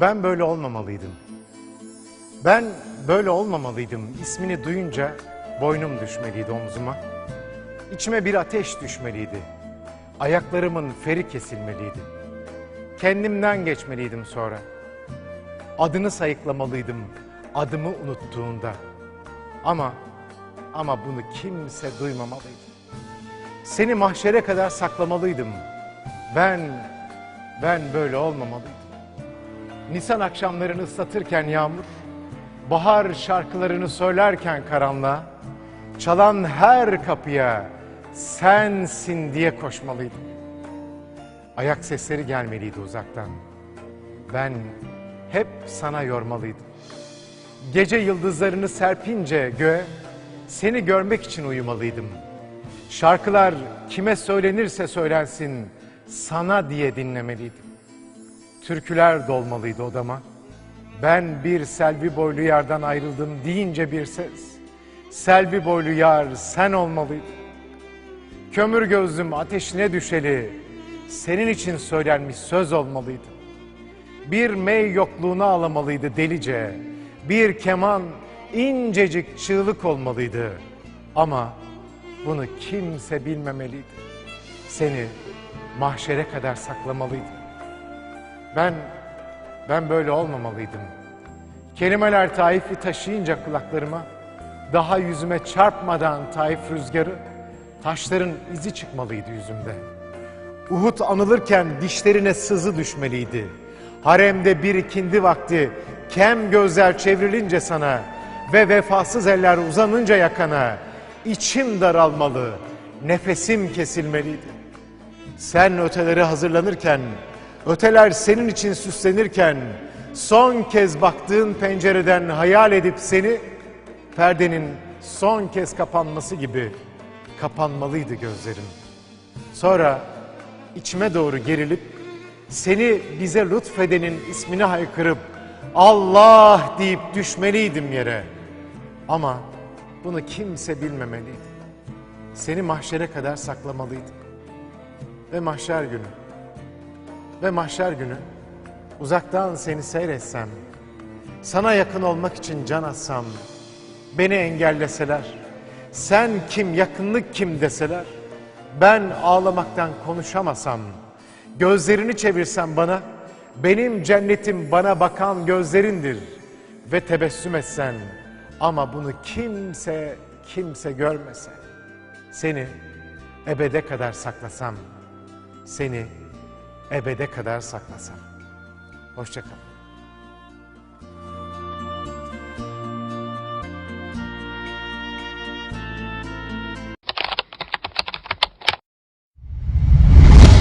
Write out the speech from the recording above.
Ben böyle olmamalıydım. Ben böyle olmamalıydım. İsmini duyunca boynum düşmeliydi omzuma. İçime bir ateş düşmeliydi. Ayaklarımın feri kesilmeliydi. Kendimden geçmeliydim sonra. Adını sayıklamalıydım adımı unuttuğunda. Ama ama bunu kimse duymamalıydı. Seni mahşere kadar saklamalıydım. Ben ben böyle olmamalıydım. Nisan akşamlarını ıslatırken yağmur, bahar şarkılarını söylerken karanlığa, çalan her kapıya sensin diye koşmalıydım. Ayak sesleri gelmeliydi uzaktan. Ben hep sana yormalıydım. Gece yıldızlarını serpince göğe seni görmek için uyumalıydım. Şarkılar kime söylenirse söylensin sana diye dinlemeliydim. Türküler dolmalıydı odama. Ben bir selvi boylu yardan ayrıldım deyince bir ses. Selvi boylu yar sen olmalıydın. Kömür gözlüm ateşine düşeli senin için söylenmiş söz olmalıydı. Bir mey yokluğuna alamalıydı delice. Bir keman incecik çığlık olmalıydı. Ama bunu kimse bilmemeliydi. Seni mahşere kadar saklamalıydı. Ben, ben böyle olmamalıydım. Kelimeler taifi taşıyınca kulaklarıma, daha yüzüme çarpmadan taif rüzgarı, taşların izi çıkmalıydı yüzümde. Uhud anılırken dişlerine sızı düşmeliydi. Haremde bir ikindi vakti kem gözler çevrilince sana ve vefasız eller uzanınca yakana içim daralmalı, nefesim kesilmeliydi. Sen ötelere hazırlanırken, öteler senin için süslenirken, son kez baktığın pencereden hayal edip seni, perdenin son kez kapanması gibi kapanmalıydı gözlerim. Sonra içime doğru gerilip, seni bize lütfedenin ismini haykırıp, Allah deyip düşmeliydim yere. Ama bunu kimse bilmemeliydi. Seni mahşere kadar saklamalıydım. Ve mahşer günü, ve mahşer günü uzaktan seni seyretsem, sana yakın olmak için can atsam, beni engelleseler, sen kim, yakınlık kim deseler, ben ağlamaktan konuşamasam, gözlerini çevirsem bana, benim cennetim bana bakan gözlerindir ve tebessüm etsen ama bunu kimse kimse görmese, seni ebede kadar saklasam, seni ebede kadar saklasam. Hoşça kal.